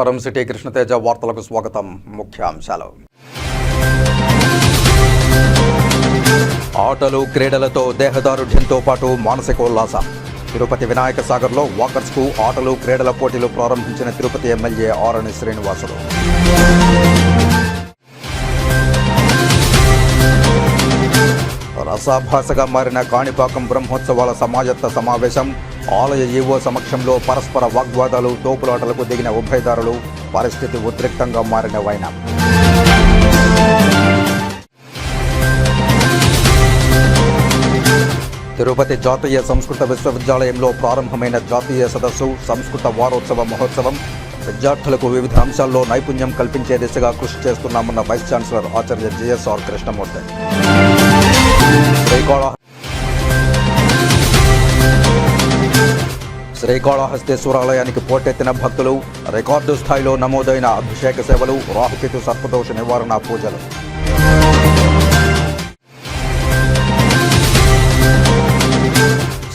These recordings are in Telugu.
నమస్కారం. సిటీ కృష్ణతేజ వార్తలకు స్వాగతం. ముఖ్యాంశాలు ఆటలు క్రీడలతో దేహదారుఢ్యంతో పాటు మానసిక ఉల్లాసం. తిరుపతి వినాయక సాగర్లో వాకర్స్కు ఆటలు క్రీడల పోటీలు ప్రారంభించిన తిరుపతి ఎమ్మెల్యే ఆరణి శ్రీనివాసులు రసాభాసగా మారిన కాణిపాకం బ్రహ్మోత్సవాల సమాజత్వ సమావేశం ఆలయ ఏవో సమక్షంలో పరస్పర వాగ్వాదాలు తోపులాటలకు దిగిన ఉభయదారులు పరిస్థితి ఉద్రిక్తంగా మారిన వైనం తిరుపతి జాతీయ సంస్కృత విశ్వవిద్యాలయంలో ప్రారంభమైన జాతీయ సదస్సు సంస్కృత వారోత్సవ మహోత్సవం విద్యార్థులకు వివిధ అంశాల్లో నైపుణ్యం కల్పించే దిశగా కృషి చేస్తున్నామన్న వైస్ ఛాన్సలర్ ఆచార్య జిఎస్ఆర్ కృష్ణమూర్తి. శ్రీకాళ శ్రీకాళహస్తేశ్వరాలయానికి పోటెత్తిన భక్తులు రికార్డు స్థాయిలో నమోదైన అభిషేక సేవలు రాహుకేతు సర్పదోష నివారణ పూజలు.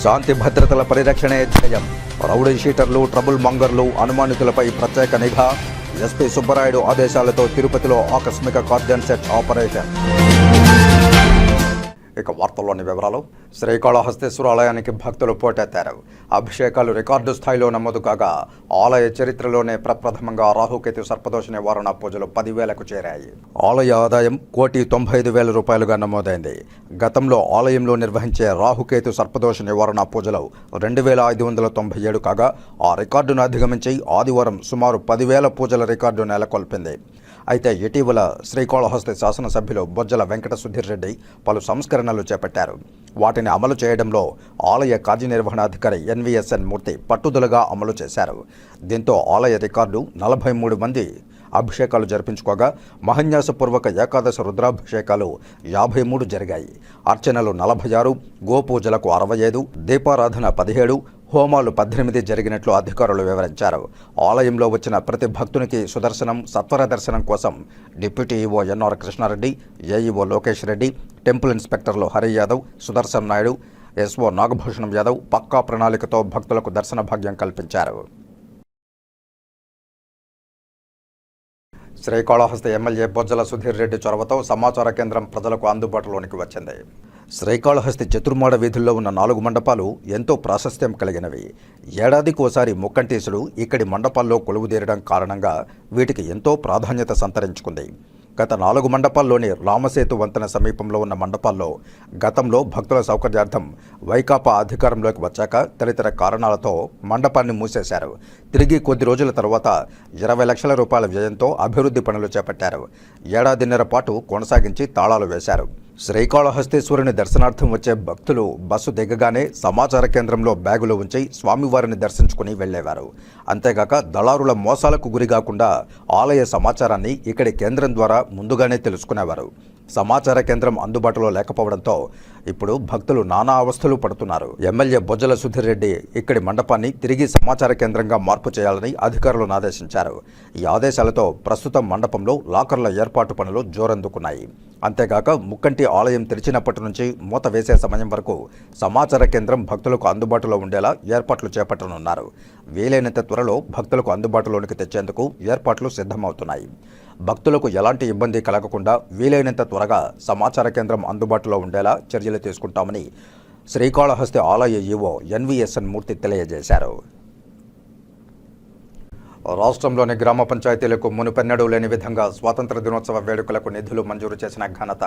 శాంతి భద్రతల పరిరక్షణే ధ్యేయం. రౌడీ షీటర్లు ట్రబుల్ మంగర్లు అనుమానితులపై ప్రత్యేక నిఘా. ఎస్పీ సుబ్బరాయుడు ఆదేశాలతో తిరుపతిలో ఆకస్మిక కార్డన్ సెట్ ఆపరేషన్ ఇక వార్తల్లోని వివరాలు. శ్రీకాళహస్తేశ్వర ఆలయానికి భక్తులు పోటెత్తారు. అభిషేకాలు రికార్డు స్థాయిలో నమోదు కాగా ఆలయ చరిత్రలోనే ప్రప్రథమంగా రాహుకేతు సర్పదోష నివారణ పూజలు పదివేలకు చేరాయి. ఆలయ ఆదాయం కోటి తొంభై ఐదు వేల రూపాయలుగా నమోదైంది. గతంలో ఆలయంలో నిర్వహించే రాహుకేతు సర్పదోష నివారణ పూజలు రెండు వేల ఐదు వందల తొంభై ఏడు కాగా ఆ రికార్డును అధిగమించి ఆదివారం సుమారు పదివేల పూజల రికార్డు నెలకొల్పింది. అయితే ఇటీవల శ్రీకాళహస్తి శాసనసభ్యులు బొజ్జల వెంకట సుధీర్ రెడ్డి పలు సంస్కరణలు చేపట్టారు. వాటిని అమలు చేయడంలో ఆలయ కార్యనిర్వహణాధికారి ఎన్విఎస్ఎన్ మూర్తి పట్టుదలగా అమలు చేశారు. దీంతో ఆలయ రికార్డు నలభై మూడు మంది అభిషేకాలు జరిపించుకోగా మహన్యాసపూర్వక ఏకాదశ రుద్రాభిషేకాలు యాభై మూడు జరిగాయి. అర్చనలు నలభై ఆరు గోపూజలకు అరవై ఐదు దీపారాధన పదిహేడు హోమాలు పద్దెనిమిది జరిగినట్లు అధికారులు వివరించారు. ఆలయంలో వచ్చిన ప్రతి భక్తునికి సుదర్శనం సత్వర దర్శనం కోసం deputy EO NR Krishna Reddy AEO Lokesh Reddy temple ఇన్స్పెక్టర్లు Hari Yadav Sudarshan Naidu SO Nagabhushanam Yadav పక్కా ప్రణాళికతో భక్తులకు దర్శన భాగ్యం కల్పించారు. శ్రీకాళహస్తి ఎమ్మెల్యే బొజ్జల సుధీర్ రెడ్డి చొరవతో సమాచార కేంద్రం ప్రజలకు అందుబాటులోనికి వచ్చింది. శ్రీకాళహస్తి చతుర్మాడ వీధుల్లో ఉన్న నాలుగు మండపాలు ఎంతో ప్రాశస్త్యం కలిగినవి. ఏడాదికోసారి ముక్కంటేశుడు ఇక్కడి మండపాల్లో కొలువుదీరడం కారణంగా వీటికి ఎంతో ప్రాధాన్యత సంతరించుకుంది. గత నాలుగు మండపాల్లోని రామసేతు వంతెన సమీపంలో ఉన్న మండపాల్లో గతంలో భక్తుల సౌకర్యార్థం వైకాపా అధికారంలోకి వచ్చాక తదితర కారణాలతో మండపాన్ని మూసేశారు. తిరిగి కొద్ది రోజుల తర్వాత ఇరవై లక్షల రూపాయల వ్యయంతో అభివృద్ధి పనులు చేపట్టారు. ఏడాదిన్నర పాటు కొనసాగించి తాళాలు వేశారు. శ్రీకాళహస్తేశ్వరుని దర్శనార్థం వచ్చే భక్తులు బస్సు దిగగానే సమాచార కేంద్రంలో బ్యాగులు ఉంచి స్వామివారిని దర్శించుకుని వెళ్ళేవారు అంతేగాక దళారుల మోసాలకు గురికాకుండా ఆలయ సమాచారాన్ని ఇక్కడి కేంద్రం ద్వారా ముందుగానే తెలుసుకునేవారు. సమాచార కేంద్రం అందుబాటులో లేకపోవడంతో ఇప్పుడు భక్తులు నానా అవస్థలు పడుతున్నారు. ఎమ్మెల్యే బొజ్జల సుధీర్ రెడ్డి ఇక్కడి మండపాన్ని తిరిగి సమాచార కేంద్రంగా మార్పు చేయాలని అధికారులను ఆదేశించారు. ఈ ఆదేశాలతో ప్రస్తుతం మండపంలో లాకర్ల ఏర్పాటు పనులు జోరందుకున్నాయి. అంతేగాక ముక్కంటి ఆలయం తెరిచినప్పటి నుంచి మూత వేసే సమయం వరకు సమాచార కేంద్రం భక్తులకు అందుబాటులో ఉండేలా ఏర్పాట్లు చేపట్టనున్నారు. వీలైనంత త్వరలో భక్తులకు అందుబాటులోనికి తెచ్చేందుకు ఏర్పాట్లు సిద్ధమవుతున్నాయి. భక్తులకు ఎలాంటి ఇబ్బంది కలగకుండా వీలైనంత త్వరగా సమాచార కేంద్రం అందుబాటులో ఉండేలా చర్యలు తీసుకుంటామని శ్రీకాళహస్తి ఆలయ ఈవో ఎన్విఎస్ఎన్ మూర్తి తెలియజేశారు. రాష్ట్రంలోని గ్రామ పంచాయతీలకు మునుపెన్నడూ లేని విధంగా స్వాతంత్ర దినోత్సవ వేడుకలకు నిధులు మంజూరు చేసిన ఘనత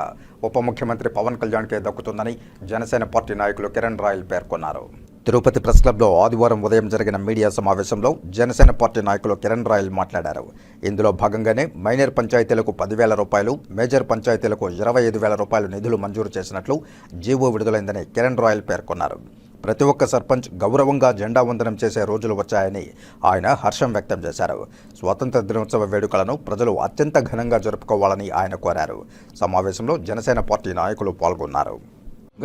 ఉప ముఖ్యమంత్రి పవన్ కళ్యాణ్కే దక్కుతుందని జనసేన పార్టీ నాయకులు కిరణ్ రాయల్ పేర్కొన్నారు. తిరుపతి ప్రెస్ క్లబ్లో ఆదివారం ఉదయం జరిగిన మీడియా సమావేశంలో జనసేన పార్టీ నాయకులు కిరణ్ రాయల్ మాట్లాడారు. ఇందులో భాగంగానే మైనర్ పంచాయతీలకు పదివేల రూపాయలు మేజర్ పంచాయతీలకు ఇరవై ఐదు వేల రూపాయలు నిధులు మంజూరు చేసినట్లు జీవో విడుదలైందని కిరణ్ రాయల్ పేర్కొన్నారు. ప్రతి ఒక్క సర్పంచ్ గౌరవంగా జెండా వందనం చేసే రోజులు వచ్చాయని ఆయన హర్షం వ్యక్తం చేశారు. స్వాతంత్ర దినోత్సవ వేడుకలను ప్రజలు అత్యంత ఘనంగా జరుపుకోవాలని ఆయన కోరారు. సమావేశంలో జనసేన పార్టీ నాయకులు పాల్గొన్నారు.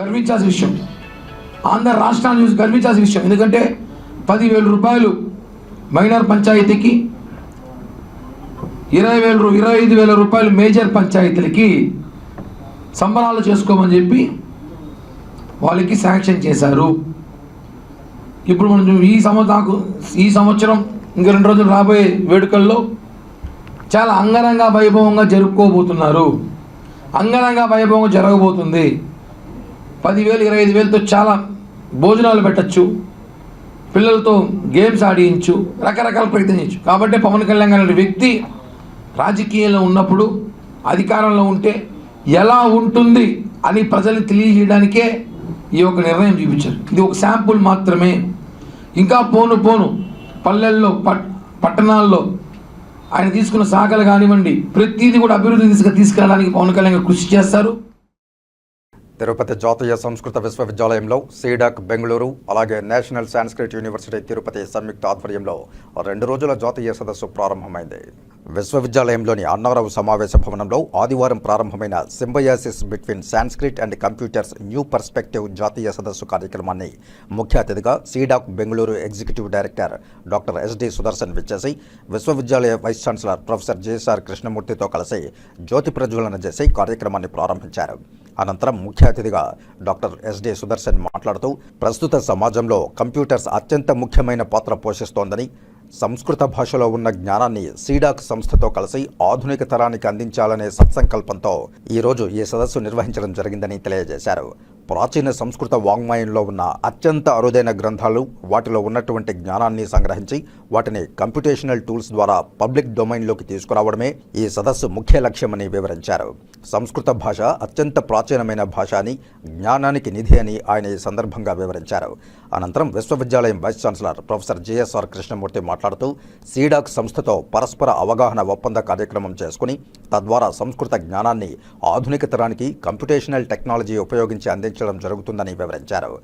గర్వించాల్సిన విషయం. ఆంధ్ర రాష్ట్రాన్ని చూసి గర్వించాల్సిన విషయం. ఎందుకంటే పదివేల రూపాయలు మైనర్ పంచాయతీకి ఇరవై వేల ఇరవై ఐదు వేల రూపాయలు మేజర్ పంచాయతీలకి సంబరాలు చేసుకోమని చెప్పి వాళ్ళకి శాంక్షన్ చేశారు. ఇప్పుడు మనం ఈ సంవత్సరం ఈ సంవత్సరం ఇంక రెండు రోజులు రాబోయే వేడుకల్లో చాలా అంగరంగ వైభవంగా జరుపుకోబోతున్నారు. అంగరంగ వైభవంగా జరగబోతుంది. పదివేలు ఇరవై ఐదు వేలతో చాలా భోజనాలు పెట్టచ్చు పిల్లలతో గేమ్స్ ఆడించు రకరకాల ప్రయత్నం చేయొచ్చు. కాబట్టి పవన్ కళ్యాణ్ గారి వ్యక్తి రాజకీయంలో ఉన్నప్పుడు అధికారంలో ఉంటే ఎలా ఉంటుంది అని ప్రజలకు తెలియజేయడానికే ఈ యొక్క నిర్ణయం చూపించారు. ఇది ఒక శాంపుల్ మాత్రమే. ఇంకా పోను పోను పల్లెల్లో పట్ పట్టణాల్లో ఆయన తీసుకున్న శాఖలు కానివ్వండి ప్రతిదీ కూడా అభివృద్ధి దిశగా తీసుకెళ్ళడానికి పవన్ కళ్యాణ్ కృషి చేస్తారు. తిరుపతి జాతీయ సంస్కృత విశ్వవిద్యాలయంలో సీడాక్ బెంగళూరు అలాగే నేషనల్ సాంస్క్రిట్ యూనివర్సిటీ తిరుపతి సంయుక్త ఆధ్వర్యంలో రెండు రోజుల జాతీయ సదస్సు ప్రారంభమైంది. విశ్వవిద్యాలయంలోని అన్నారావు సమావేశ భవనంలో ఆదివారం ప్రారంభమైన symbiosis between Sanskrit and computers new perspective జాతీయ సదస్సు కార్యక్రమాన్ని ముఖ్య అతిథిగా CDAC Bengaluru executive director doctor SD Sudarshan విచ్చేసి విశ్వవిద్యాలయ వైస్ ఛాన్సలర్ ప్రొఫెసర్ జేఎస్ఆర్ కృష్ణమూర్తితో కలిసి జ్యోతి ప్రజ్వలన చేసి కార్యక్రమాన్ని ప్రారంభించారు. అనంతరం ముఖ్య అతిథిగా డాక్టర్ ఎస్డి సుదర్శన్ మాట్లాడుతూ ప్రస్తుత సమాజంలో కంప్యూటర్స్ అత్యంత ముఖ్యమైన పాత్ర పోషిస్తోందని సంస్కృత భాషలో ఉన్న జ్ఞానాన్ని సీడాక్ సంస్థతో కలిసి ఆధునిక తరానికి అందించాలనే సత్సంకల్పంతో ఈరోజు ఈ సదస్సు నిర్వహించడం జరిగిందని తెలియజేశారు. ప్రాచీన సంస్కృత వాంగ్మయంలో ఉన్న అత్యంత అరుదైన గ్రంథాలు వాటిలో ఉన్నటువంటి జ్ఞానాన్ని సంగ్రహించి వాటిని కంప్యూటేషనల్ టూల్స్ ద్వారా పబ్లిక్ డొమైన్లోకి తీసుకురావడమే ఈ సదస్సు ముఖ్య లక్ష్యమని వివరించారు. సంస్కృత భాష అత్యంత ప్రాచీనమైన భాష అని జ్ఞానానికి నిధి అని ఆయన ఈ సందర్భంగా వివరించారు. అనంతరం విశ్వవిద్యాలయం vice chancellor professor GSR Krishnamurthy మాట్లాడుతూ సీడాక్ సంస్థతో పరస్పర అవగాహన ఒప్పంద కార్యక్రమం చేసుకుని తద్వారా సంస్కృత జ్ఞానాన్ని ఆధునిక తరానికి కంప్యూటేషనల్ టెక్నాలజీ ఉపయోగించి నిర్వహించడం జరుగుతుందని వివరించారు.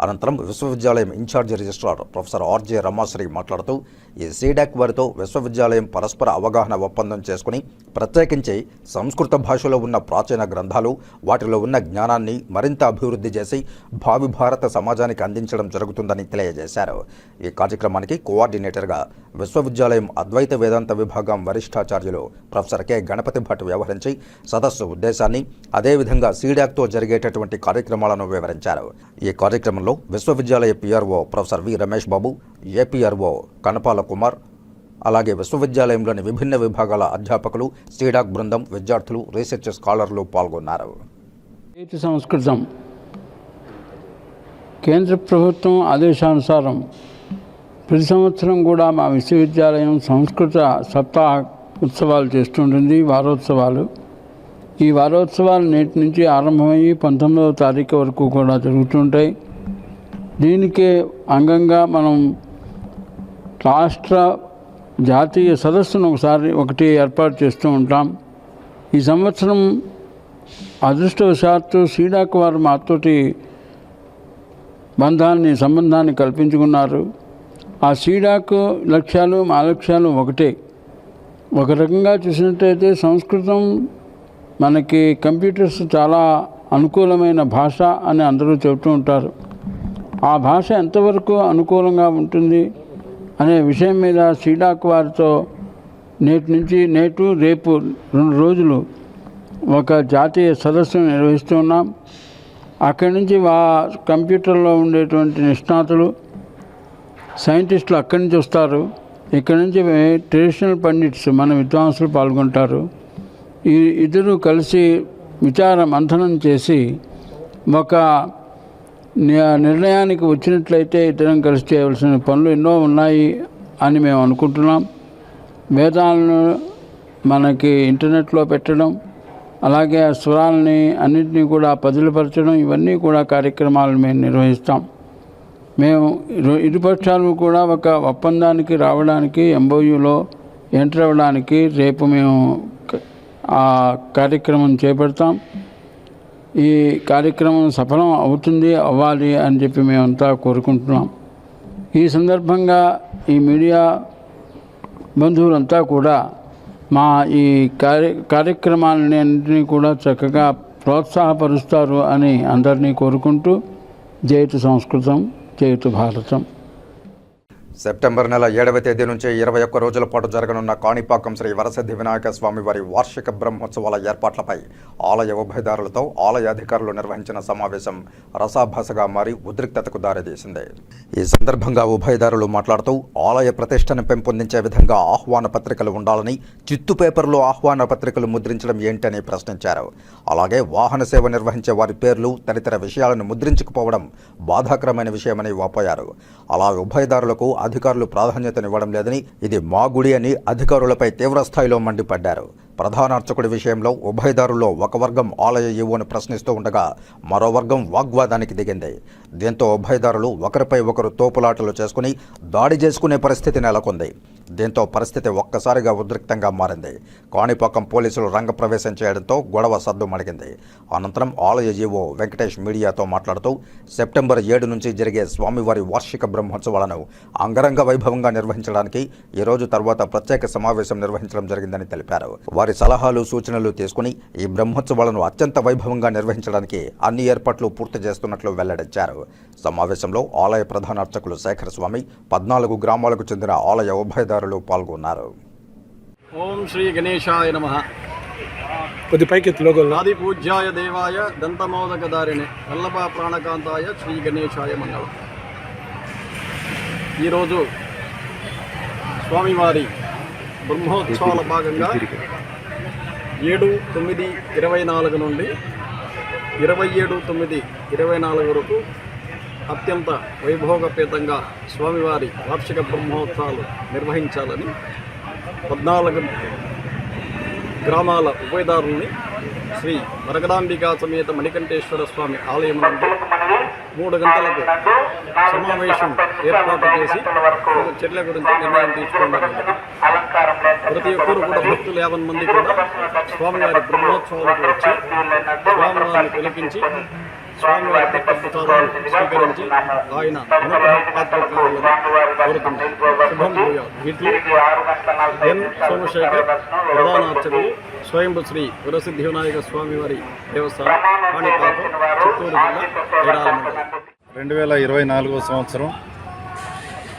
అనంతరం విశ్వవిద్యాలయం incharge registrar professor RJ Ramasri మాట్లాడుతూ ఈ సీడాక్ వారితో విశ్వవిద్యాలయం పరస్పర అవగాహన ఒప్పందం చేసుకుని ప్రత్యేకించి సంస్కృత భాషలో ఉన్న ప్రాచీన గ్రంథాలు వాటిలో ఉన్న జ్ఞానాన్ని మరింత అభివృద్ధి చేసి భావి భారత సమాజానికి అందించడం జరుగుతుందని తెలియజేశారు. ఈ కార్యక్రమానికి కోఆర్డినేటర్గా విశ్వవిద్యాలయం అద్వైత వేదాంత విభాగం వరిష్టాచార్యులు ప్రొఫెసర్ కె. గణపతి భట్ వ్యవహరించి సదస్సు ఉద్దేశాన్ని అదేవిధంగా సీడాక్తో జరిగేటటువంటి కార్యక్రమాలను వివరించారు. ఈ కార్యక్రమంలో విశ్వవిద్యాలయ PRO professor V. Ramesh Babu APRO Kanapala Kumar అలాగే విశ్వవిద్యాలయంలోని విభిన్న విభాగాల అధ్యాపకులు సీడాక్ బృందం విద్యార్థులు రీసెర్చ్ స్కాలర్లు పాల్గొన్నారు. సంస్కృతం. కేంద్ర ప్రభుత్వం ఆదేశానుసారం ప్రతి సంవత్సరం కూడా మా విశ్వవిద్యాలయం సంస్కృత సప్తాహ ఉత్సవాలు చేస్తుంటుంది వారోత్సవాలు. ఈ వారోత్సవాలు నేటి నుంచి ఆరంభమయ్యి పంతొమ్మిదవ తారీఖు వరకు కూడా జరుగుతుంటాయి. దీనికే అంగంగా మనం రాష్ట్ర జాతీయ సదస్సును ఒకసారి ఒకటి ఏర్పాటు చేస్తూ ఉంటాం. ఈ సంవత్సరం అదృష్టవశాత్తు సీడాక్ వారు మాతోటి బంధాన్ని సంబంధాన్ని కల్పించుకున్నారు. ఆ సీడాక్ లక్ష్యాలు మా లక్ష్యాలు ఒకటే. ఒక రకంగా చూసినట్టయితే సంస్కృతం మనకి కంప్యూటర్స్ చాలా అనుకూలమైన భాష అని అందరూ చెబుతూ ఉంటారు. ఆ భాష ఎంతవరకు అనుకూలంగా ఉంటుంది? అనే విషయం మీద సీడాక్ వారితో నేటి నుంచి నేటు రేపు రెండు రోజులు ఒక జాతీయ సదస్సును నిర్వహిస్తున్నాం అక్కడి నుంచి వా కంప్యూటర్లో ఉండేటువంటి నిష్ణాతులు సైంటిస్టులు అక్కడి నుంచి వస్తారు. ఇక్కడ నుంచి ట్రెడిషనల్ పండిట్స్ మన విద్వాంసులు పాల్గొంటారు. ఈ ఇద్దరు కలిసి విచార మంథనం చేసి ఒక నిర్ణయానికి వచ్చినట్లయితే ఇద్దరం కలిసి చేయవలసిన పనులు ఎన్నో ఉన్నాయి అని మేము అనుకుంటున్నాం. వేదాలను మనకి ఇంటర్నెట్లో పెట్టడం అలాగే ఆ స్వరాలని అన్నింటినీ కూడా పదిలపరచడం ఇవన్నీ కూడా కార్యక్రమాలు మేము నిర్వహిస్తాం. మేము ఇరు ఇరుపక్షాలు కూడా ఒక ఒప్పందానికి రావడానికి ఎంబోయూలో ఎంటర్ అవ్వడానికి రేపు మేము ఆ కార్యక్రమం చేపడతాం. ఈ కార్యక్రమం సఫలం అవుతుంది అవ్వాలి అని చెప్పి మేమంతా కోరుకుంటున్నాం. ఈ సందర్భంగా ఈ మీడియా బంధువులంతా కూడా మా ఈ కార్య కార్యక్రమాలని అన్నింటినీ కూడా చక్కగా ప్రోత్సాహపరుస్తారు అని అందరినీ కోరుకుంటూ జయతు సంస్కృతం జయతు భారతం. సెప్టెంబర్ నెల ఏడవ తేదీ నుంచి ఇరవై ఒక్క రోజుల పాటు జరగనున్న కాణిపాకం శ్రీ వరసిద్ధి వినాయక స్వామి వారి వార్షిక బ్రహ్మోత్సవాల ఏర్పాట్లపై ఆలయ ఉభయదారులతో ఆలయ అధికారులు నిర్వహించిన సమావేశం రసాభాసగా మారి ఉద్రిక్తతకు దారితీసింది. ఈ సందర్భంగా ఉభయదారులు మాట్లాడుతూ ఆలయ ప్రతిష్టను పెంపొందించే విధంగా ఆహ్వాన పత్రికలు ఉండాలని చిత్తు పేపర్లో ఆహ్వాన పత్రికలు ముద్రించడం ఏంటని ప్రశ్నించారు. అలాగే వాహన సేవ నిర్వహించే వారి పేర్లు తదితర విషయాలను ముద్రించకపోవడం బాధాకరమైన విషయమని వాపోయారు. అలా ఉభయదారులకు అధికారులు ప్రాధాన్యతనివ్వడం లేదని ఇది మా గుడి అని అధికారులపై తీవ్రస్థాయిలో మండిపడ్డారు. ప్రధాన అర్చకుడి విషయంలో ఉభయదారుల్లో ఒక వర్గం ఆలయ ఈవోను ప్రశ్నిస్తూ ఉండగా మరో వర్గం వాగ్వాదానికి దిగింది. దీంతో ఉభయదారులు ఒకరిపై ఒకరు తోపులాటలు చేసుకుని దాడి చేసుకునే పరిస్థితి నెలకొంది. దీంతో పరిస్థితి ఒక్కసారిగా ఉద్రిక్తంగా మారింది. కాణిపాకం పోలీసులు రంగప్రవేశం చేయడంతో గొడవ సద్దు మడిగింది అనంతరం ఆలయ జీవో వెంకటేష్ మీడియాతో మాట్లాడుతూ సెప్టెంబర్ ఏడు నుంచి జరిగే స్వామివారి వార్షిక బ్రహ్మోత్సవాలను అంగరంగ వైభవంగా నిర్వహించడానికి ఈ రోజు తర్వాత ప్రత్యేక సమావేశం నిర్వహించడం జరిగిందని తెలిపారు. వారి సలహాలు సూచనలు తీసుకుని ఈ బ్రహ్మోత్సవాలను అత్యంత వైభవంగా నిర్వహించడానికి అన్ని ఏర్పాట్లు పూర్తి చేస్తున్నట్లు వెల్లడించారు. సమావేశంలో ఆలయ ప్రధాన అర్చకులు శేఖర స్వామి పద్నాలుగు గ్రామాలకు చెందిన ఆలయ ఉభయదారులు పాల్గొన్నారు. ఓం శ్రీ గణేశాయ నమ. కొద్ది పైకి లోగోలు ఆది పూజ్యాయ దేవాయ దంతమోదకదారిణి వల్లభ ప్రాణకాంతాయ శ్రీ గణేశాయ మంగళం. ఈరోజు స్వామివారి బ్రహ్మోత్సవాల భాగంగా ఏడు తొమ్మిది ఇరవై నాలుగు నుండి ఇరవై ఏడు తొమ్మిది ఇరవై నాలుగు వరకు అత్యంత వైభోగపేతంగా స్వామివారి వార్షిక బ్రహ్మోత్సవాలు నిర్వహించాలని పద్నాలుగు గ్రామాల ఉభయదారుల్ని శ్రీ వరగదాంబికా సమేత మణికంఠేశ్వర స్వామి ఆలయం నుండి మూడు గంటలకు సమావేశం ఏర్పాటు చేసి చర్యల గురించి నిర్ణయం తీసుకున్నారు ప్రతి ఒక్కరు కూడా భక్తులు యాభై మంది కూడా స్వామివారి బ్రహ్మోత్సవాలకు వచ్చి స్వామివారిని పిలిపించి స్వామివారి స్వీకరించి ఆయన ఎన్ సోమశేఖర్ ప్రధాన అర్చకులు స్వయంభు శ్రీ వరసిద్ధి వినాయక స్వామివారి దేవస్థానం చిత్తూరు జిల్లా రెండు వేల ఇరవై నాలుగో సంవత్సరం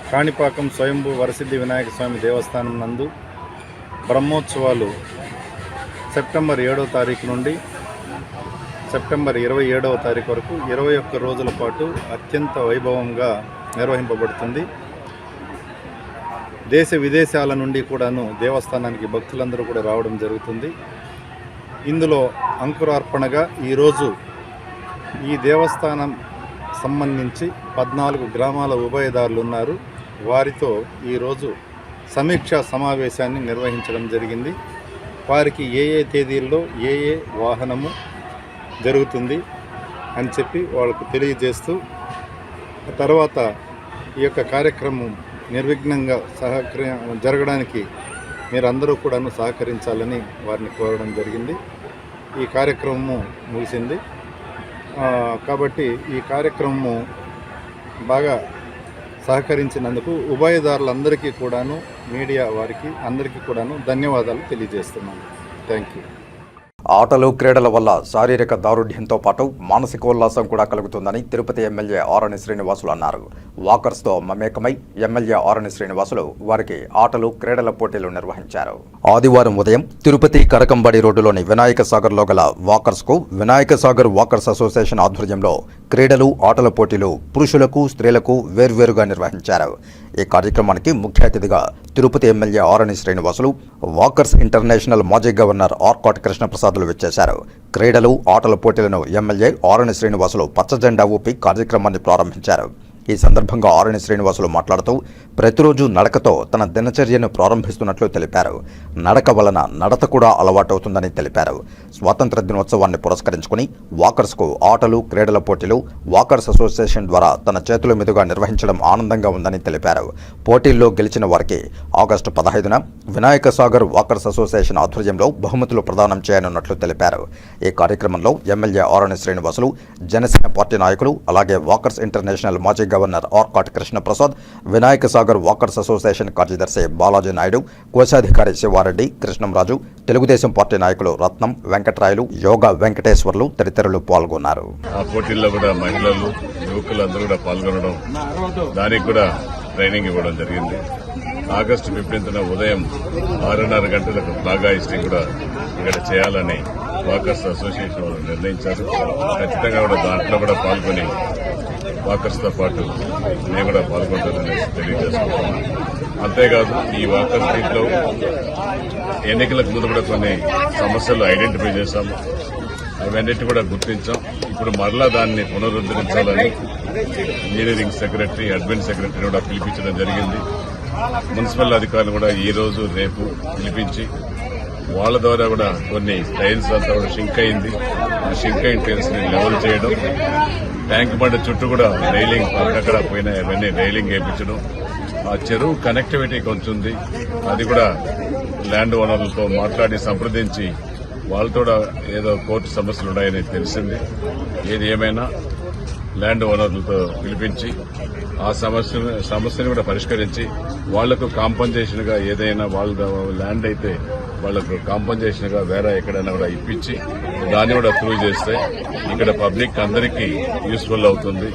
కాణిపాకం స్వయంభు వరసిద్ధి వినాయక స్వామి దేవస్థానం నందు బ్రహ్మోత్సవాలు సెప్టెంబర్ ఏడో తారీఖు నుండి సెప్టెంబర్ ఇరవై ఏడవ తారీఖు వరకు ఇరవై ఒక్క రోజుల పాటు అత్యంత వైభవంగా నిర్వహింపబడుతుంది. దేశ విదేశాల నుండి కూడాను దేవస్థానానికి భక్తులందరూ కూడా రావడం జరుగుతుంది. ఇందులో అంకురార్పణగా ఈరోజు ఈ దేవస్థానం సంబంధించి పద్నాలుగు గ్రామాల ఉభయదారులు ఉన్నారు. వారితో ఈరోజు సమీక్షా సమావేశాన్ని నిర్వహించడం జరిగింది. వారికి ఏ ఏ తేదీల్లో ఏ ఏ వాహనము జరుగుతుంది అని చెప్పి వాళ్ళకు తెలియజేస్తూ తర్వాత ఈ యొక్క కార్యక్రమం నిర్విఘ్నంగా సహకరి జరగడానికి మీరందరూ కూడాను సహకరించాలని వారిని కోరడం జరిగింది. ఈ కార్యక్రమము ముగిసింది. కాబట్టి ఈ కార్యక్రమము బాగా సహకరించినందుకు ఉభయదారులందరికీ కూడాను మీడియా వారికి అందరికీ కూడాను ధన్యవాదాలు తెలియజేస్తున్నాను. Thank you. ఆటలు క్రీడల వల్ల శారీరక దారుఢ్యంతో పాటు మానసికోల్లాసం కూడా కలుగుతుందని తిరుపతి ఎమ్మెల్యే ఆరణి శ్రీనివాసులు అన్నారు. వాకర్స్తో మమేకమై ఎమ్మెల్యే ఆరణి శ్రీనివాసులు వారికి ఆటలు క్రీడల పోటీలు నిర్వహించారు. ఆదివారం ఉదయం తిరుపతి కరకంబడి రోడ్డులోని వినాయక సాగర్లో గల వాకర్స్కు వినాయక సాగర్ వాకర్స్ అసోసియేషన్ ఆధ్వర్యంలో క్రీడలు ఆటల పోటీలు పురుషులకు స్త్రీలకు వేర్వేరుగా నిర్వహించారు. ఈ కార్యక్రమానికి ముఖ్య అతిథిగా Tirupati MLA Arani Srinivasulu walkers international మాజీ గవర్నర్ ఆర్కాట్ కృష్ణప్రసాద్లు విచ్చేశారు. క్రీడలు ఆటల పోటీలను ఎమ్మెల్యే ఆరణి శ్రీనివాసులు పచ్చజెండా ఊపి కార్యక్రమాన్ని ప్రారంభించారు. ఈ సందర్భంగా ఆరణి శ్రీనివాసులు మాట్లాడుతూ ప్రతిరోజు నడకతో తన దినచర్యను ప్రారంభిస్తున్నట్లు తెలిపారు. నడక వలన నడత కూడా అలవాటవుతుందని తెలిపారు. స్వాతంత్ర దినోత్సవాన్ని పురస్కరించుకుని వాకర్స్కు ఆటలు క్రీడల పోటీలు వాకర్స్ అసోసియేషన్ ద్వారా తన చేతుల మీదుగా నిర్వహించడం ఆనందంగా ఉందని తెలిపారు. పోటీల్లో గెలిచిన వారికి ఆగస్టు పదహైదున వినాయక సాగర్ వాకర్స్ అసోసియేషన్ ఆధ్వర్యంలో బహుమతులు ప్రదానం చేయనున్నట్లు తెలిపారు. ఈ కార్యక్రమంలో ఎమ్మెల్యే ఆరణి శ్రీనివాసులు జనసేన పార్టీ నాయకులు అలాగే వాకర్స్ ఇంటర్నేషనల్ మాజీ governor Arcot Krishnaprasad Vinayaka Sagar walkers association కార్యదర్శి బాలాజీ నాయుడు కోశాధికారి శివారెడ్డి కృష్ణంరాజు తెలుగుదేశం పార్టీ నాయకులు రత్నం వెంకటరాయలు యోగా వెంకటేశ్వర్లు తదితరులు పాల్గొన్నారు. ఆ పోటీల్లో కూడా మహిళలు యువకులందరూ కూడా పాల్గొనడం దానికి కూడా ట్రైనింగ్ ఇవ్వడం జరిగింది. ఆగస్టు ఫిఫ్టీన్త్న ఉదయం ఆరున్నర గంటలకు ఫ్లాగ్ కూడా ఇక్కడ చేయాలని వాకర్స్ అసోసియేషన్ వాళ్ళు నిర్ణయించారు. ఖచ్చితంగా కూడా దాంట్లో కూడా పాల్గొని వాకర్స్తో పాటు నేను కూడా పాల్గొంటానని తెలియజేసుకుంటున్నాను. అంతేకాదు ఈ వాకర్స్ దీంట్లో ఎన్నికలకు ముందు కూడా కొన్ని సమస్యలు ఐడెంటిఫై చేశాము. అవన్నిటి కూడా గుర్తించాం. ఇప్పుడు మరలా దాన్ని పునరుద్ధరించాలని ఇంజనీరింగ్ సెక్రటరీ అడ్మిన్ సెక్రటరీ కూడా పిలిపించడం జరిగింది. మున్సిపల్ అధికారులు కూడా ఈ రోజు రేపు పిలిపించి వాళ్ళ ద్వారా కూడా కొన్ని టైల్స్ అంతా కూడా షింక్ అయింది. ఆ షింక్ అయిన టైల్స్ని లెవెల్ చేయడం ట్యాంక్ బండ్ చుట్టూ కూడా రైలింగ్ అక్కడక్కడ పోయిన అవన్నీ రైలింగ్ వేయించడం. ఆ చెరువు కనెక్టివిటీ కొంచెం ఉంది అది కూడా ల్యాండ్ ఓనర్లతో మాట్లాడి సంప్రదించి వాళ్ళతో కూడా ఏదో కోర్టు సమస్యలు ఉన్నాయని తెలిసింది. ఏది ఏమైనా ల్యాండ్ ఓనర్లతో పిలిపించి ఆ సమస్యను సమస్యను కూడా పరిష్కరించి వాళ్ళకు కాంపన్సేషన్గా ఏదైనా వాళ్ళ ల్యాండ్ అయితే వాళ్ళకు కాంపన్సేషన్గా వేరే ఎక్కడైనా కూడా ఇప్పించి దాన్ని కూడా అప్రూవ్ చేస్తే ఇక్కడ పబ్లిక్ అందరికీ యూస్ఫుల్ అవుతుంది.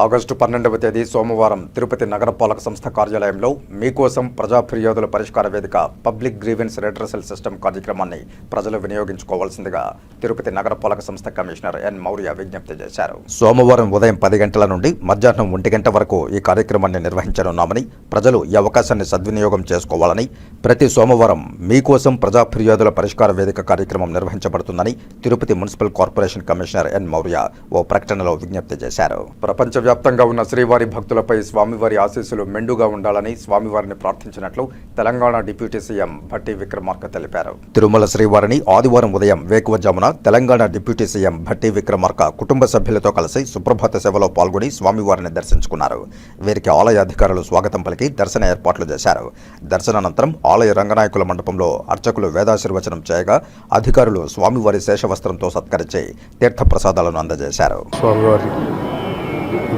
ఆగస్టు పన్నెండవ తేదీ సోమవారం తిరుపతి నగరపాలక సంస్థ కార్యాలయంలో మీకోసం ప్రజా ఫిర్యాదుల పరిష్కార వేదిక పబ్లిక్ గ్రీవెన్స్ రెడ్రసల్ సిస్టమ్ కార్యక్రమాన్ని ప్రజలు వినియోగించుకోవాల్సిందిగా తిరుపతి నగరపాలక సంస్థ కమిషనర్ ఎన్ మౌర్య విజ్ఞప్తి చేశారు. సోమవారం ఉదయం పది గంటల నుండి మధ్యాహ్నం ఒంటి గంట వరకు ఈ కార్యక్రమాన్ని నిర్వహించనున్నామని ప్రజలు ఈ అవకాశాన్ని సద్వినియోగం చేసుకోవాలని ప్రతి సోమవారం మీకోసం ప్రజా ఫిర్యాదుల పరిష్కార వేదిక కార్యక్రమం నిర్వహించబడుతుందని Tirupati municipal corporation commissioner N Mourya ఓ ప్రకటనలో విజ్ఞప్తి చేశారు. ప్రపంచ వ్యాప్తంగా ఉన్న శ్రీవారి భక్తులపై స్వామివారి ఆశీస్సులు మెండుగా ఉండాలని స్వామివారిని ప్రార్థించినట్లు తెలంగాణ డిప్యూటీ సీఎం భట్టి విక్రమార్క తెలిపారు. తిరుమల శ్రీవారిని ఆదివారం ఉదయం వేకువజామున తెలంగాణ డిప్యూటీ సీఎం భట్టి విక్రమార్క కుటుంబ సభ్యులతో కలిసి సుప్రభాత సేవలో పాల్గొని స్వామివారిని దర్శించుకున్నారు. వీరికి ఆలయ అధికారులు స్వాగతం పలికి దర్శన ఏర్పాట్లు చేశారు. దర్శనానంతరం ఆలయ రంగనాయకుల మండపంలో అర్చకులు వేదాశీర్వచనం చేయగా అధికారులు స్వామివారి శేషవస్త్రంతో సత్కరించి తీర్థప్రసాదాలను అందజేశారు. స్వామివారి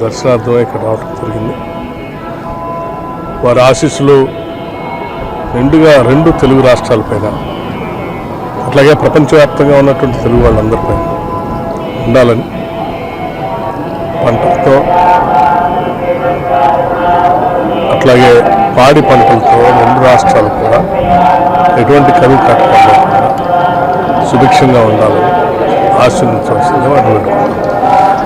దర్శనార్థం ఇక్కడ రావడం జరిగింది. వారి ఆశీస్సులు రెండుగా రెండు తెలుగు రాష్ట్రాలపైన అట్లాగే ప్రపంచవ్యాప్తంగా ఉన్నటువంటి తెలుగు వాళ్ళందరిపైన ఉండాలని పంటలతో అట్లాగే పాడి పంటలతో రెండు రాష్ట్రాలు కూడా ఎటువంటి కరువు కట్టకుండా సుభిక్షంగా ఉండాలని ఆశీర్వదించవలసిందిగా వారు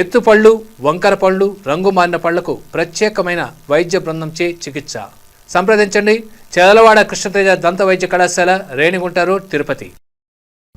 ఎత్తుపళ్ళు వంకర పళ్ళు రంగు మారిన పళ్ళకు ప్రత్యేకమైన వైద్య బృందంచే చికిత్స. సంప్రదించండి. చెదలవాడ కృష్ణతేజ దంత వైద్య కళాశాల రేణిగుంటారు తిరుపతి.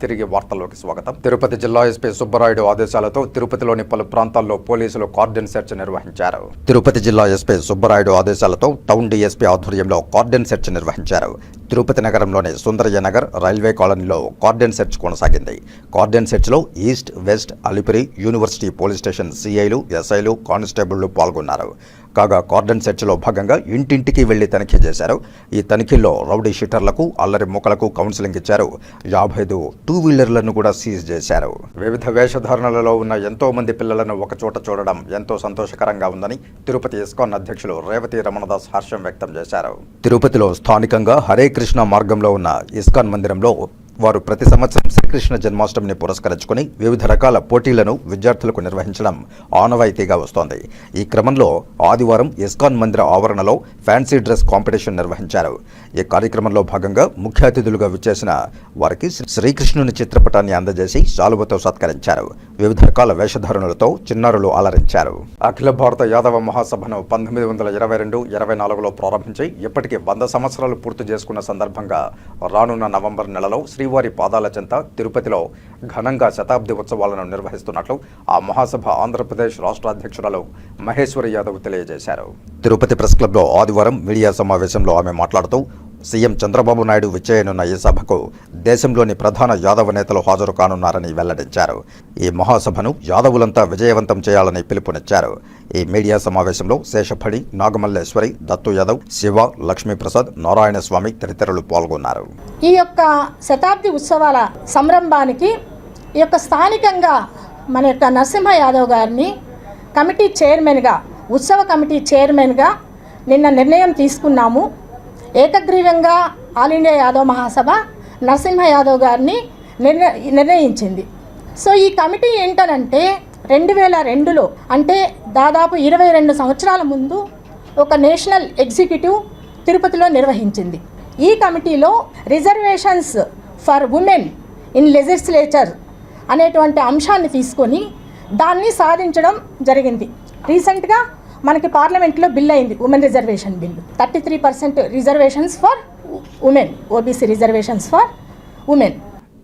తిరిగి వార్తల్లోకి స్వాగతం. తిరుపతి జిల్లా ఎస్పీ సుబ్బరాయుడు ఆదేశాలతో తిరుపతిలోని పలు ప్రాంతాల్లో పోలీసులు కార్డెన్ సెర్చ్ నిర్వహించారు. తిరుపతి జిల్లా ఎస్పీ సుబ్బరాయుడు ఆదేశాలతో టౌన్ డీఎస్పీ ఆధ్వర్యంలో కార్డెన్ సెర్చ్ నిర్వహించారు. తిరుపతి నగరంలోని సుందరయ్య నగర్ రైల్వే కాలనీలో కార్డెన్ సెర్చ్ కొనసాగింది. Cordon సెర్చ్లో east west Alipiri university police station సిఐలు ఎస్ఐలు కానిస్టేబుళ్ళు పాల్గొన్నారు. కాగా కార్డన్ సెర్చ్లో భాగంగా ఇంటింటికి వెళ్ళి తనిఖీ చేశారు. ఈ తనిఖీల్లో రౌడీ షీటర్లకు అల్లరి మొక్కలకు కౌన్సిలింగ్ ఇచ్చారు. యాభై ఐదు టూ వీలర్లను కూడా సీజ్ చేశారు. వివిధ వేషధారణలలో ఉన్న ఎంతో మంది పిల్లలను ఒకచోట చూడడం ఎంతో సంతోషకరంగా ఉందని తిరుపతి ఇస్కాన్ అధ్యక్షులు రేవతి రమణదాస్ హర్షం వ్యక్తం చేశారు. తిరుపతిలో స్థానికంగా హరే కృష్ణ మార్గంలో ఉన్న ఇస్కాన్ మందిరంలో వారు ప్రతి సంవత్సరం శ్రీకృష్ణ జన్మాష్టమిని పురస్కరించుకుని వివిధ రకాల పోటీలను విద్యార్థులకు నిర్వహించడం ఆనవాయితీగా వస్తోంది. ఈ క్రమంలో ఆదివారం ఇస్కాన్ మందిర ఆవరణలో ఫ్యాన్సీ డ్రెస్ కాంపిటీషన్ నిర్వహించారు. ఈ కార్యక్రమంలో భాగంగా ముఖ్య అతిథులుగా విచ్చేసిన వారికి శ్రీ- శ్రీకృష్ణుని చిత్రపటాన్ని అందజేసి శాలువతో సత్కరించారు. వివిధ రకాల వేషధారణలతో చిన్నారులు అలరించారు. అఖిల భారత యాదవ మహాసభను పంతొమ్మిది వందల ఇరవై రెండు ఇరవై నాలుగులో ప్రారంభించి ఇప్పటికి వంద సంవత్సరాలు పూర్తి చేసుకున్న సందర్భంగా రానున్న నవంబర్ నెలలో శ్రీ శ్రీవారి పాదాల చెంత తిరుపతిలో ఘనంగా శతాబ్ది ఉత్సవాలను నిర్వహిస్తున్నట్లు ఆ మహాసభ ఆంధ్రప్రదేశ్ రాష్ట్ర అధ్యక్షురాలు మహేశ్వరి యాదవ్ తెలియజేశారు. తిరుపతి ప్రెస్ క్లబ్లో ఆదివారం మీడియా సమావేశంలో ఆమె మాట్లాడుతూ సీఎం చంద్రబాబు నాయుడు విచ్చేయనున్న ఈ సభకు దేశంలోని ప్రధాన యాదవ నేతలు హాజరు కానున్నారని వెల్లడించారు. ఈ మహాసభను యాదవులంతా విజయవంతం చేయాలని పిలుపునిచ్చారు. ఈ మీడియా సమావేశంలో శేషపడి నాగమల్లేశ్వరి దత్తు యాదవ్ శివ లక్ష్మీప్రసాద్ నారాయణ స్వామి తదితరులు పాల్గొన్నారు. ఈ యొక్క శతాబ్ది ఉత్సవాల సంరంభానికి ఈ యొక్క స్థానికంగా మన యొక్క నరసింహ యాదవ్ గారిని కమిటీ చైర్మన్గా ఉత్సవ కమిటీ చైర్మన్గా నిన్న నిర్ణయం తీసుకున్నాము. ఏకగ్రీవంగా ఆల్ ఇండియా యాదవ్ మహాసభ నరసింహ యాదవ్ గారిని నిర్ణ నిర్ణయించింది. సో ఈ కమిటీ ఏంటనంటే రెండు వేల రెండులో అంటే దాదాపు ఇరవై రెండు సంవత్సరాల ముందు ఒక నేషనల్ ఎగ్జిక్యూటివ్ తిరుపతిలో నిర్వహించింది. ఈ కమిటీలో reservations for women in legislature అనేటువంటి అంశాన్ని తీసుకొని దాన్ని సాధించడం జరిగింది. రీసెంట్గా మనకి పార్లమెంట్లో బిల్ అయింది women reservation bill thirty three percent reservations for women OBC reservations for women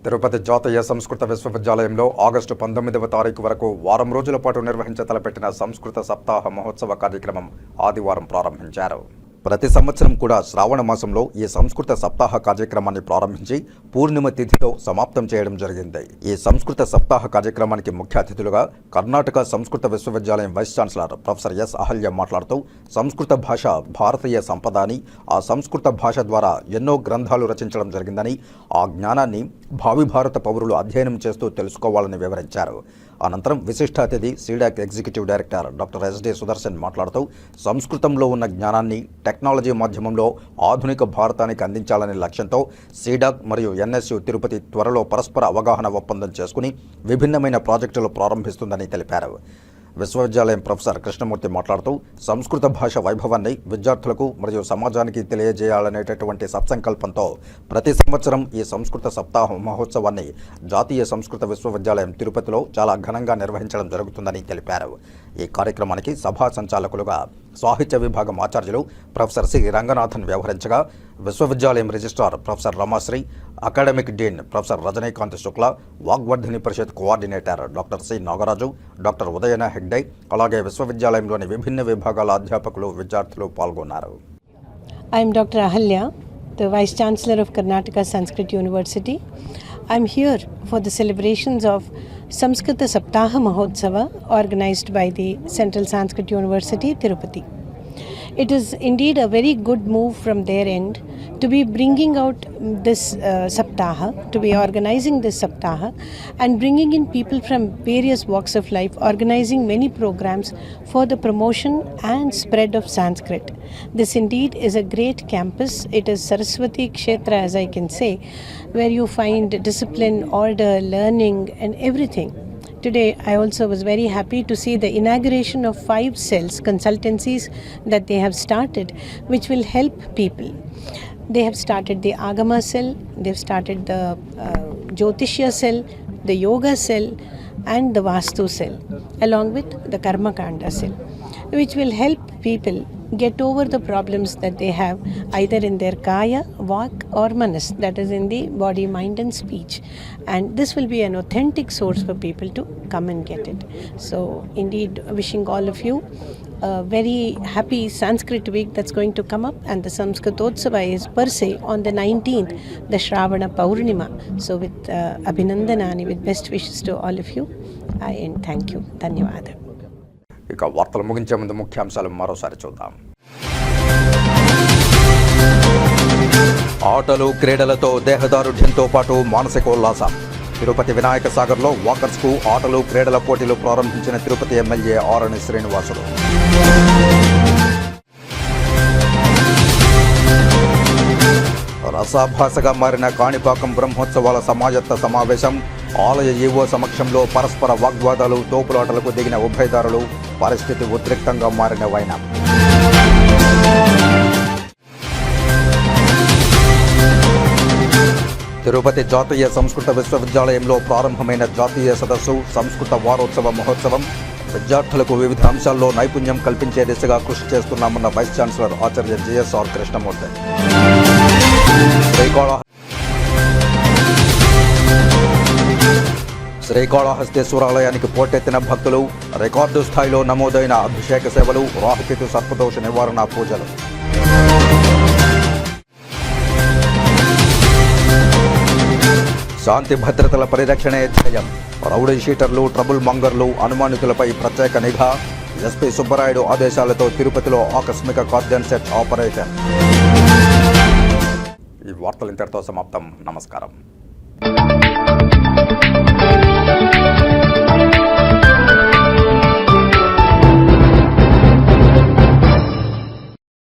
Tirupati జాతీయ సంస్కృత విశ్వవిద్యాలయంలో ఆగస్టు పంతొమ్మిదవ తారీఖు వరకు వారం రోజుల పాటు నిర్వహించ తలపెట్టిన సంస్కృత సప్తాహ మహోత్సవ కార్యక్రమం ఆదివారం ప్రారంభించారు. ప్రతి సంవత్సరం కూడా శ్రావణ మాసంలో ఈ సంస్కృత సప్తాహ కార్యక్రమాన్ని ప్రారంభించి పూర్ణిమ తిథితో సమాప్తం చేయడం జరిగింది. ఈ సంస్కృత సప్తాహ కార్యక్రమానికి ముఖ్య అతిథులుగా కర్ణాటక సంస్కృత విశ్వవిద్యాలయం vice chancellor professor S Ahalya మాట్లాడుతూ సంస్కృత భాష భారతీయ సంపద అని ఆ సంస్కృత భాష ద్వారా ఎన్నో గ్రంథాలు రచించడం జరిగిందని ఆ జ్ఞానాన్ని భావి భారత పౌరులు అధ్యయనం చేస్తూ తెలుసుకోవాలని వివరించారు. అనంతరం విశిష్ట అతిథి CDAC executive director doctor SD Sudarshan మాట్లాడుతూ సంస్కృతంలో ఉన్న జ్ఞానాన్ని టెక్నాలజీ మాధ్యమంలో ఆధునిక భారతానికి అందించాలనే లక్ష్యంతో సీడాక్ మరియు ఎన్ఎస్యు తిరుపతి త్వరలో పరస్పర అవగాహన ఒప్పందం చేసుకుని విభిన్నమైన ప్రాజెక్టులు ప్రారంభిస్తుందని తెలిపారు. విశ్వవిద్యాలయం ప్రొఫెసర్ కృష్ణమూర్తి మాట్లాడుతూ సంస్కృత భాష వైభవాన్ని విద్యార్థులకు మరియు సమాజానికి తెలియజేయాలనేటటువంటి సత్సంకల్పంతో ప్రతి సంవత్సరం ఈ సంస్కృత సప్తాహ మహోత్సవాన్ని జాతీయ సంస్కృత విశ్వవిద్యాలయం తిరుపతిలో చాలా ఘనంగా నిర్వహించడం జరుగుతుందని తెలిపారు. ఈ కార్యక్రమానికి సభా సంచాలకులుగా సాహిత్య విభాగం ఆచార్యులు ప్రొఫెసర్ సి రంగనాథన్ వ్యవహరించగా విశ్వవిద్యాలయం registrar professor Ramashri academic dean professor Rajanikanth Shukla Vagvardhini Parishad coordinator doctor C Nagaraju doctor Udayana Hegde అలాగే విశ్వవిద్యాలయంలోని విభిన్న విభాగాల అధ్యాపకులు విద్యార్థులు పాల్గొన్నారు. I'm doctor Ahalya the vice chancellor of Karnataka Sanskrit university. University. I am here for the celebrations of Samskrita Saptaha Mahotsava organized by the Central Sanskrit University, Tirupati. It is indeed a very good move from their end to be bringing out this uh, Saptaha, to be organizing this Saptaha, and bringing in people from various walks of life, organizing many programs for the promotion and spread of Sanskrit. This indeed is a great campus. It is Saraswati Kshetra, as I can say, where you find discipline, order, learning, and everything. Today, I also was very happy to see the inauguration of five cells, consultancies that they have started, which will help people. They have started the Agama cell, they've started the uh, Jyotishya cell, the Yoga cell, and the Vastu cell, along with the Karma Kanda cell, which will help people get over the problems that they have either in their kaya, vak, or manas, that is in the body, mind, and speech. And this will be an authentic source for people to come and get it. So, indeed, wishing all of you a very happy Sanskrit week that's going to come up, and the Sanskritotsav is per se on the 19th, the Shravana Paurnima. So, with uh, Abhinandanani, with best wishes to all of you, I and thank you. Dhanyavada. ఇక వార్తలు ముగించే ముందు ముఖ్యాంశాలు మరోసారి చూద్దాం. ఆటలు క్రీడలతో దేహదారుఢ్యంతో పాటు మానసికోల్లాసం తిరుపతి వినాయక సాగర్లో వాకర్స్కు ఆటలు క్రీడల పోటీలు ప్రారంభించిన తిరుపతి ఎమ్మెల్యే ఆరణి శ్రీనివాసులు. రసాభాసగా మారిన కాణిపాకం బ్రహ్మోత్సవాల సమాజత్వ సమావేశం ఆలయ ఈవో సమక్షంలో పరస్పర వాగ్వాదాలు తోపులాటలకు దిగిన ఉభయదారులు పరిస్థితి ఉద్రిక్తంగా మారిన వైనం తిరుపతి జాతీయ సంస్కృత విశ్వవిద్యాలయంలో ప్రారంభమైన జాతీయ సదస్సు సంస్కృత వారోత్సవ మహోత్సవం విద్యార్థులకు వివిధ అంశాల్లో నైపుణ్యం కల్పించే దిశగా కృషి చేస్తున్నామన్న వైస్ ఛాన్సలర్ ఆచార్య జిఎస్ఆర్ కృష్ణమూర్తి. శ్రీకాళహ శ్రీకాళహస్తేశ్వరాలయానికి పోటెత్తిన భక్తులు రికార్డు స్థాయిలో నమోదైన అభిషేక సేవలు రాహుకేతు సర్పదోష నివారణ పూజలు. శాంతి భద్రతల పరిరక్షణే ధ్యేయం. రౌడీ షీటర్లు ట్రబుల్ మంగర్లు అనుమానితులపై ప్రత్యేక నిఘా. ఎస్పీ సుబ్బరాయుడు ఆదేశాలతో తిరుపతిలో ఆకస్మిక కార్డన్ సెట్ ఆపరేషన్. ఈ వార్తలు ఇంతటితో సమాప్తం. నమస్కారం.